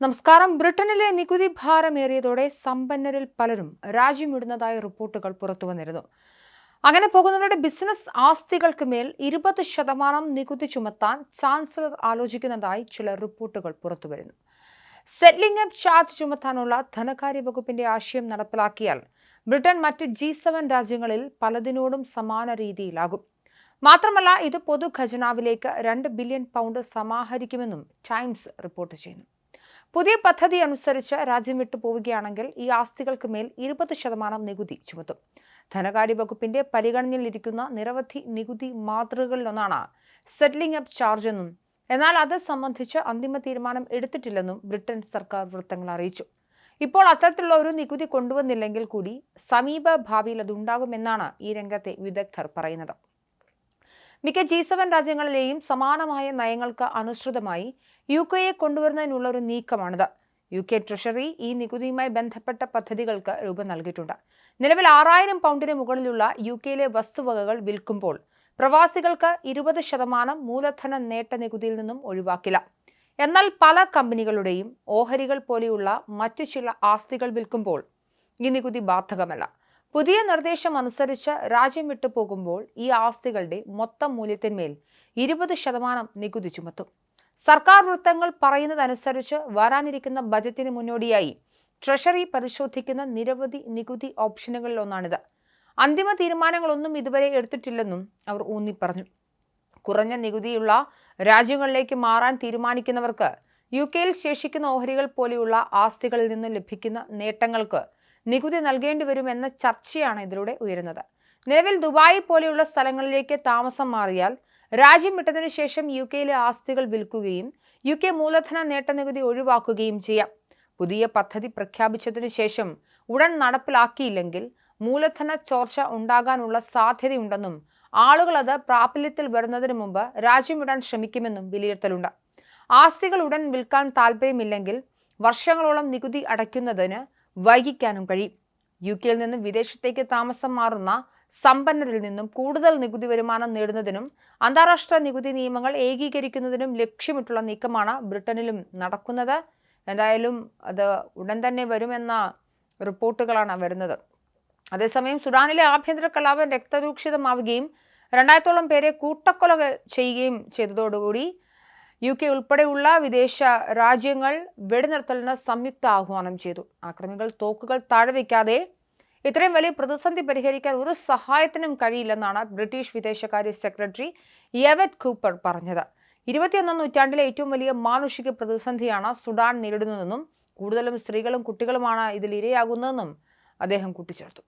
നമസ്കാരം. ബ്രിട്ടനിലെ നികുതി ഭാരമേറിയതോടെ സമ്പന്നരിൽ പലരും രാജ്യമിടുന്നതായ റിപ്പോർട്ടുകൾ പുറത്തുവന്നിരുന്നു അങ്ങനെ പോകുന്നവരുടെ ബിസിനസ് ആസ്തികൾക്ക് മേൽ ഇരുപത് ശതമാനം നികുതി ചുമത്താൻ ചാൻസലർ ആലോചിക്കുന്നതായി ചില റിപ്പോർട്ടുകൾ പുറത്തുവരുന്നു സെറ്റ്ലിംഗ് അപ്പ് ചാർജ് ചുമത്താനുള്ള ധനകാര്യ വകുപ്പിന്റെ ആശയം നടപ്പിലാക്കിയാൽ ബ്രിട്ടൻ മറ്റ് ജി സെവൻ രാജ്യങ്ങളിൽ പലതിനോടും സമാന രീതിയിലാകും. മാത്രമല്ല ഇത് പൊതു ഖജനാവിലേക്ക് രണ്ട് ബില്യൺ പൗണ്ട് സമാഹരിക്കുമെന്നും ടൈംസ് റിപ്പോർട്ട് ചെയ്യുന്നു. പുതിയ പദ്ധതി അനുസരിച്ച് രാജ്യം വിട്ടു പോവുകയാണെങ്കിൽ ഈ ആസ്തികൾക്ക് മേൽ ഇരുപത് ശതമാനം നികുതി ചുമത്തും. ധനകാര്യ വകുപ്പിന്റെ പരിഗണനയിലിരിക്കുന്ന നിരവധി നികുതി മാതൃകകളിലൊന്നാണ് സെറ്റിലിംഗ് അപ്പ് ചാർജ് എന്നും. എന്നാൽ അത് സംബന്ധിച്ച് അന്തിമ തീരുമാനം എടുത്തിട്ടില്ലെന്നും ബ്രിട്ടൻ സർക്കാർ വൃത്തങ്ങൾ അറിയിച്ചു. ഇപ്പോൾ അത്തരത്തിലുള്ള ഒരു നികുതി കൊണ്ടുവന്നില്ലെങ്കിൽ കൂടി സമീപ ഭാവിയിൽ അതുണ്ടാകുമെന്നാണ് ഈ രംഗത്തെ വിദഗ്ധർ പറയുന്നത്. മിക്ക ജി സെവൻ രാജ്യങ്ങളിലെയും സമാനമായ നയങ്ങൾക്ക് അനുസൃതമായി യു കെയെ കൊണ്ടുവരുന്നതിനുള്ള ഒരു നീക്കമാണിത്. യു കെ ട്രഷറി ഈ നികുതിയുമായി ബന്ധപ്പെട്ട പദ്ധതികൾക്ക് രൂപം നൽകിയിട്ടുണ്ട്. നിലവിൽ ആറായിരം പൗണ്ടിന് മുകളിലുള്ള യു കെയിലെ വസ്തുവകകൾ വിൽക്കുമ്പോൾ പ്രവാസികൾക്ക് ഇരുപത് ശതമാനം മൂലധന നേട്ട നികുതിയിൽ നിന്നും ഒഴിവാക്കില്ല. എന്നാൽ പല കമ്പനികളുടെയും ഓഹരികൾ പോലെയുള്ള മറ്റു ചില ആസ്തികൾ വിൽക്കുമ്പോൾ ഈ നികുതി ബാധകമല്ല. പുതിയ നിർദ്ദേശം അനുസരിച്ച് രാജ്യം വിട്ടു പോകുമ്പോൾ ഈ ആസ്തികളുടെ മൊത്തം മൂല്യത്തിന്മേൽ ഇരുപത് ശതമാനം നികുതി ചുമത്തും. സർക്കാർ വൃത്തങ്ങൾ പറയുന്നതനുസരിച്ച് വരാനിരിക്കുന്ന ബജറ്റിന് മുന്നോടിയായി ട്രഷറി പരിശോധിക്കുന്ന നിരവധി നികുതി ഓപ്ഷനുകളിൽ ഒന്നാണിത്. അന്തിമ തീരുമാനങ്ങളൊന്നും ഇതുവരെ എടുത്തിട്ടില്ലെന്നും അവർ ഊന്നി പറഞ്ഞു കുറഞ്ഞ നികുതിയുള്ള രാജ്യങ്ങളിലേക്ക് മാറാൻ തീരുമാനിക്കുന്നവർക്ക് യു കെയിൽ ശേഷിക്കുന്ന ഓഹരികൾ പോലെയുള്ള ആസ്തികളിൽ നിന്ന് ലഭിക്കുന്ന നേട്ടങ്ങൾക്ക് നികുതി നൽകേണ്ടി വരുമെന്ന ചർച്ചയാണ് ഇതിലൂടെ ഉയരുന്നത്. നിലവിൽ ദുബായ് പോലെയുള്ള സ്ഥലങ്ങളിലേക്ക് താമസം മാറിയാൽ രാജ്യം വിട്ടതിനു ശേഷം യു കെയിലെ ആസ്തികൾ വിൽക്കുകയും യു കെ മൂലധന നേട്ട നികുതി ഒഴിവാക്കുകയും ചെയ്യാം. പുതിയ പദ്ധതി പ്രഖ്യാപിച്ചതിനു ശേഷം ഉടൻ നടപ്പിലാക്കിയില്ലെങ്കിൽ മൂലധന ചോർച്ച ഉണ്ടാകാനുള്ള സാധ്യതയുണ്ടെന്നും ആളുകൾ അത് പ്രാബല്യത്തിൽ വരുന്നതിന് മുമ്പ് രാജ്യം വിടാൻ ശ്രമിക്കുമെന്നും വിലയിരുത്തലുണ്ട്. ആസ്തികൾ ഉടൻ വിൽക്കാൻ താല്പര്യമില്ലെങ്കിൽ വർഷങ്ങളോളം നികുതി അടയ്ക്കുന്നതിന് വൈകിക്കാനും കഴിയും. യു കെയിൽ നിന്ന് വിദേശത്തേക്ക് താമസം മാറുന്ന സമ്പന്നരിൽ നിന്നും കൂടുതൽ നികുതി വരുമാനം നേടുന്നതിനും അന്താരാഷ്ട്ര നികുതി നിയമങ്ങൾ ഏകീകരിക്കുന്നതിനും ലക്ഷ്യമിട്ടുള്ള നീക്കമാണ് ബ്രിട്ടനിലും നടക്കുന്നത്. എന്തായാലും അത് ഉടൻ തന്നെ വരുമെന്ന റിപ്പോർട്ടുകളാണ് വരുന്നത്. അതേസമയം സുഡാനിലെ ആഭ്യന്തര കലാപം രക്തരൂക്ഷിതമാവുകയും രണ്ടായിരത്തോളം പേരെ കൂട്ടക്കൊല ചെയ്യുകയും ചെയ്തതോടുകൂടി യു കെ ഉൾപ്പെടെയുള്ള വിദേശ രാജ്യങ്ങൾ വെടിനിർത്തലിന് സംയുക്ത ആഹ്വാനം ചെയ്തു. ആക്രമികൾ തോക്കുകൾ താഴെവെക്കാതെ ഇത്രയും വലിയ പ്രതിസന്ധി പരിഹരിക്കാൻ ഒരു സഹായത്തിനും കഴിയില്ലെന്നാണ് ബ്രിട്ടീഷ് വിദേശകാര്യ സെക്രട്ടറി യവത് കൂപ്പർ പറഞ്ഞത്. ഇരുപത്തിയൊന്നാം നൂറ്റാണ്ടിലെ ഏറ്റവും വലിയ മാനുഷിക പ്രതിസന്ധിയാണ് സുഡാൻ നേരിടുന്നതെന്നും കൂടുതലും സ്ത്രീകളും കുട്ടികളുമാണ് ഇതിൽ ഇരയാകുന്നതെന്നും അദ്ദേഹം കൂട്ടിച്ചേർത്തു.